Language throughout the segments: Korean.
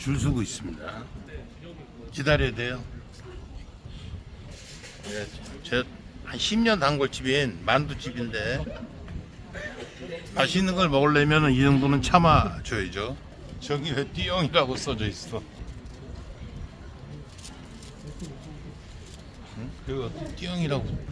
줄 서고 있습니다. 기다려야 돼요. 네, 제한 10년 단골집인 만두집인데 맛있는 걸 먹으려면 이 정도는 참아줘야죠. 저기 왜 띠용이라고 써져 있어? 응? 그거 띠용이라고.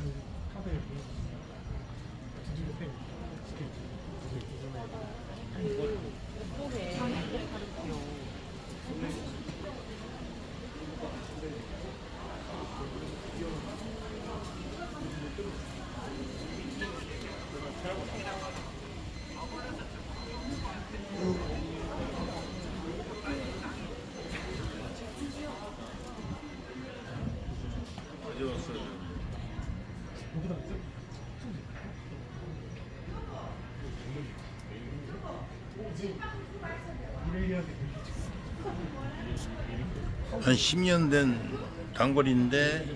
한 10년 된 단골인데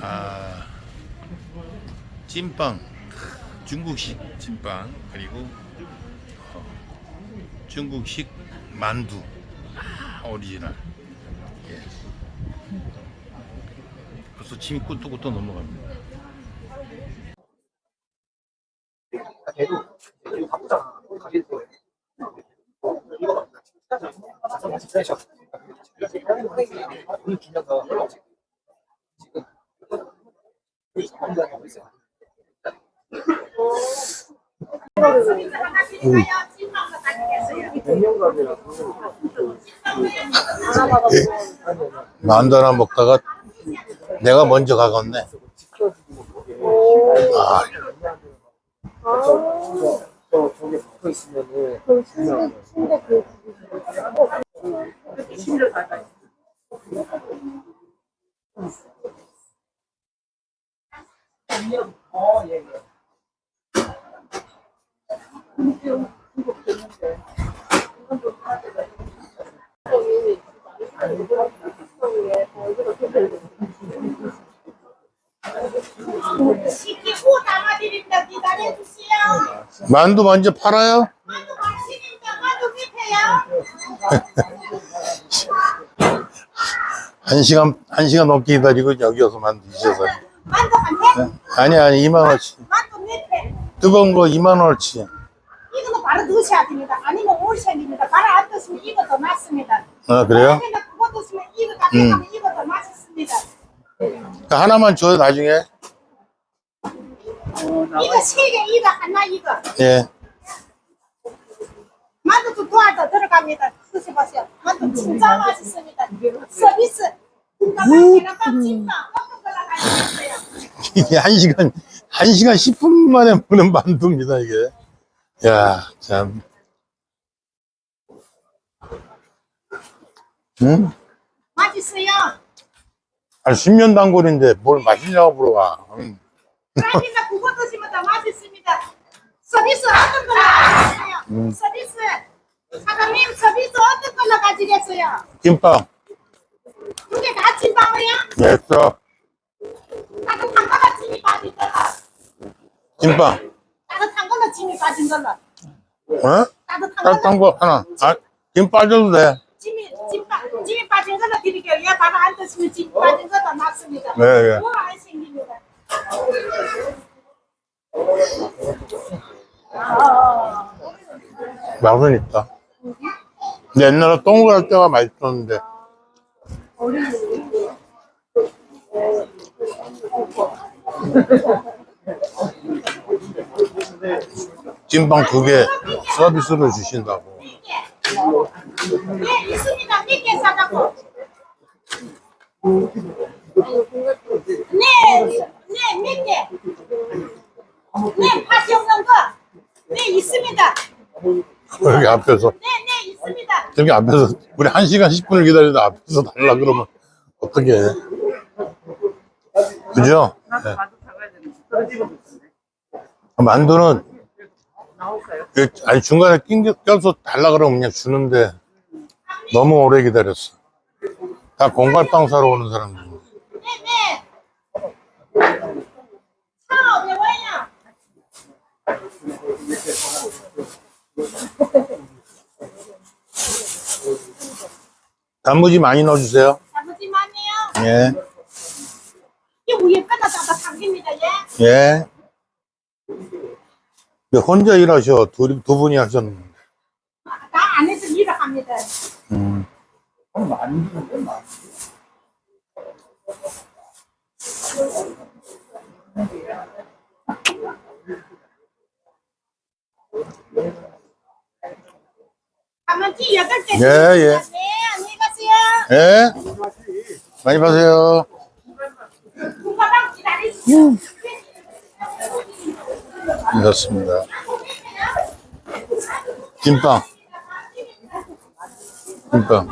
아 찐빵 중국식 찐빵 그리고 어, 중국식 만두 아, 오리지널. 예. 벌써 침이 꿀떡꿀떡 넘어갑니다 걔도 이거 바쁘잖아. 가게 때. 이거 가서 같이 플래셔. 오늘 주면서 올라오지. 지금 공부하고 있어요. 만두 하나 먹다가 내가 먼저 가겠네 아저 저기 붙어 있으면은 그그 어 예. 예. 시키고 담아드립니다. 기다려주세요. 만두 먼저 팔아요? 만두 맛있으니까 만두 밑에요. 한 시간 한 시간 넘게 기다리고 여기 와서 만두 드셔서 개? 아니 아니 2만 원치. 뜨거운 거 2만 원치 이거는 바로 드셔야 됩니다. 아니면 올생입니다. 바로 안 드시면 이거 더 맛있습니다. 아 그래요? 그거 드시면 이거 가져가면 이거 더 맛있습니다. 하나만 줘요 나중에 이거 세 개, 이거 하나, 이거. 예 만두도 도와서 들어갑니다. 드셔보세요. 만두 진짜 맛있습니다. 서비스. 가져가세요? 이게 한 시간 한 시간 10분 만에 먹는 만두입니다 이게 야 참 응? 맛있어요. 한 10년 단골인데 뭘 맛있냐고 물어봐 응. 그러니까 그거 드시면 더 맛있습니다. 서비스 어떤 걸로 가지겠어요? 서비스. 사장님 서비스 어떤 걸로 가지겠어요? 김밥 두개다 찐빵이요? 됐어 따뜻한 걸로 찜이 빠진 걸로. 김밥 따뜻한 걸로 찜이 빠진 걸로. 어? 따뜻한 따뜻한 걸로 거 하나 아, 김 빠져도 돼 찜이 찜빵 찜이 빠진 걸로 드릴게요. 얘 바로 안 드시면 찜 빠진 걸로 낫습니다. 네, 네. 뭐안 생깁니다. 맛은 있다 근데 옛날에 동그랄 때가 맛있었는데 찐빵 두 개 서비스로 주신다고 네. 네, 네, 몇 개. 네, 파지 없는 거. 네, 있습니다. 여기 앞에서 네, 네, 있습니다. 저기 앞에서 우리 한 시간 10분을 기다리다 앞에서 달라 그러면 어떻게 해? 그죠? 네. 만두는 그- 아니 중간에 낑겨 껴서 달라 그러면 그냥 주는데 너무 오래 기다렸어. 다 공갈빵 사러 오는 사람들. 네, 네. 차 왜 와요? 단무지 많이 넣어주세요. 아버지만이요. 예, 이 위에 끝나다가 당깁니다. 예. 예. 왜 혼자 일하셔? 두, 두 분이 하셨는데. 나 안에서 일을 합니다. 음. 아버지 여덟 개. 예, 예. 예? 많이 파세요. 기다리세요. 그렇습니다. 김빵. 김빵.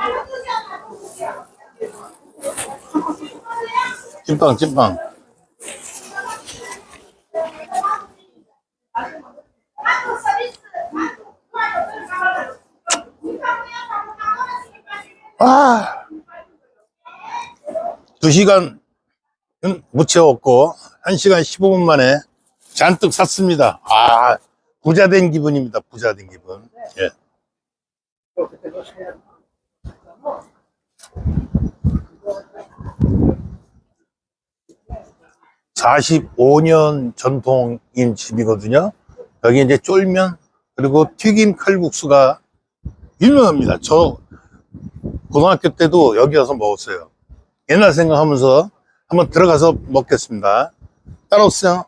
찐빵, 찐빵. 아, 두 시간 못 채웠고, 한 시간 15분 만에 잔뜩 샀습니다. 아, 부자 된 기분입니다. 부자 된 기분. 예. 45년 전통인 집이거든요. 여기 이제 쫄면, 그리고 튀김 칼국수가 유명합니다. 저 고등학교 때도 여기 와서 먹었어요. 옛날 생각하면서 한번 들어가서 먹겠습니다. 따라오세요.